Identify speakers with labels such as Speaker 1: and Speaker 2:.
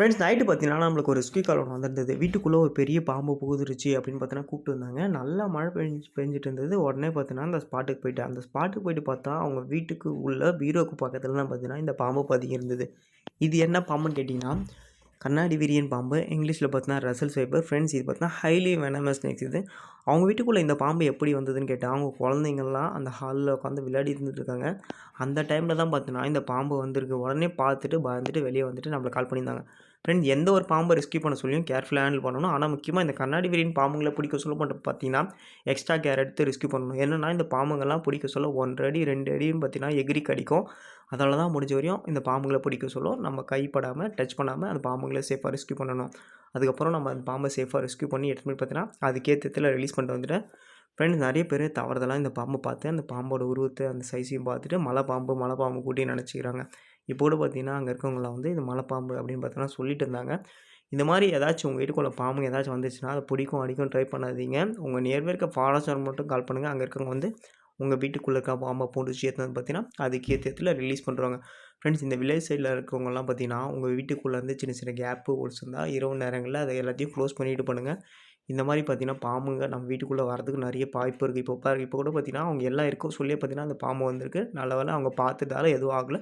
Speaker 1: Friends night பார்த்தீங்கன்னா நம்மளுக்கு ஒரு ரெஸ்க்யூ கால் ஒன்று வந்திருந்தது. வீட்டுக்குள்ளே ஒரு பெரிய பாம்பு புகுதுருச்சு அப்படின்னு பார்த்தீங்கன்னா கூப்பிட்டு வந்தாங்க. நல்லா மழை பெஞ்சு பெஞ்சிட்டு இருந்தது. உடனே பார்த்தீங்கன்னா அந்த ஸ்பாட்டுக்கு போயிட்டு அந்த ஸ்பாட்டுக்கு போயிட்டு பார்த்தா அவங்க வீட்டுக்கு உள்ள பீரோக்கு பக்கத்தில் தான் பார்த்தீங்கன்னா இந்த பாம்பு பதுங்கி இருந்தது. இது என்ன பாம்புன்னு கேட்டிங்கன்னா கண்ணாடி விரியன் பாம்பு. இங்கிலீஷில் பார்த்தீங்கன்னா ரசல் சைபர் ஃப்ரெண்ட்ஸ் இது பார்த்தீங்கன்னா ஹைலி வெனமஸ் நெக்ஸ்ட் இது. அவங்க வீட்டுக்குள்ளே இந்த பாம்பு எப்படி வந்ததுன்னு கேட்டால் அவங்க குழந்தைங்கள்லாம் அந்த ஹாலில் உட்காந்து விளையாடி இருந்துட்டு இருக்காங்க அந்த டைமில் தான் பார்த்தீங்கன்னா இந்த பாம்பு வந்திருக்கு. உடனே பார்த்துட்டு பயந்துட்டு வெளியே வந்துட்டு நம்மளை கால் பண்ணியிருந்தாங்க. ஃப்ரெண்ட் எந்த ஒரு பாம்பை ரெஸ்கியூ பண்ண சொல்லியும் கேர்ஃபுல்லாக ஹேண்டில் பண்ணணும். ஆனால் முக்கியமாக இந்த கண்ணாடி விரியன் பாம்புங்களை பிடிக்க சொல்ல மட்டும் பார்த்தீங்கன்னா எக்ஸ்ட்ரா கேர் எடுத்து ரெஸ்கியூ பண்ணணும். என்னென்னா இந்த பாம்புங்கள்லாம் பிடிக்க சொல்ல ஒன்றரை அடி ரெண்டு அடியும் பார்த்தீங்கன்னா எகிரி கடிக்கும். அதால் தான் முடிஞ்ச வரையும் இந்த பாம்புங்களை பிடிக்க சொல்லும். நம்ம கைப்படாமல் டச் பண்ணாமல் அந்த பாம்புங்களை சேஃபாக ரெஸ்கியூ பண்ணணும். அதுக்கப்புறம் நம்ம அந்த பாம்பை சேஃபாக ரெஸ்க்யூ பண்ணி எடுத்துகிட்டு போய் பார்த்தீங்கன்னா அதுக்கேற்றத்தில் ரிலீஸ் பண்ணிட்டு வந்துட்டேன் ஃப்ரெண்ட்ஸ் நிறைய பேர் தவறுதெல்லாம் இந்த பாம்பை பார்த்து அந்த பாம்போட உருவத்தை அந்த சைஸையும் பார்த்துட்டு மலை பாம்பு மலை பாம்பு கூட்டி நினச்சிக்கிறாங்க. இப்போ கூட பார்த்தீங்கன்னா அங்கே இருக்கவங்களாம் வந்து இது மலை பாம்பு அப்படின்னு பார்த்தோன்னா சொல்லிட்டு இருந்தாங்க. இந்த மாதிரி ஏதாச்சும் உங்கள் வீட்டுக்குள்ள பாம்பு ஏதாச்சும் வந்துச்சுன்னா அதை பிடிக்கும் அடிக்கும் ட்ரை பண்ணாதீங்க. உங்கள் நியர்பை இருக்க ஃபாரஸ்டர் மட்டும் கால் பண்ணுங்கள் அங்கே இருக்கவங்க வந்து உங்கள் வீட்டுக்குள்ளே இருக்க பாம்பை பிடிச்சி எடுத்து பார்த்தீங்கன்னா அதுக்கு ஏற்றத்தில் ரிலீஸ் பண்ணுறாங்க ஃப்ரெண்ட்ஸ் இந்த வில்லேஜ் சைடில் இருக்கவங்கலாம் பார்த்தீங்கன்னா உங்கள் வீட்டுக்குள்ளே வந்து சின்ன சின்ன கேப்பு ஹோல்ஸ் இருந்தால் இரவு நேரங்களில் அதை எல்லாத்தையும் க்ளோஸ் பண்ணிட்டு பண்ணுங்கள் இந்த மாதிரி பார்த்தீங்கன்னா பாம்புங்க நம்ம வீட்டுக்குள்ளே வரதுக்கு நிறைய வாய்ப்பு இருக்குது இப்போ இப்போ கூட பார்த்தீங்கன்னா அவங்க எல்லாம் இருக்கும் சொல்லியே பார்த்தீங்கன்னா அந்த பாம்பு வந்திருக்கு. நல்ல வேலை அவங்க பார்த்துட்டால எதுவும் ஆகலை.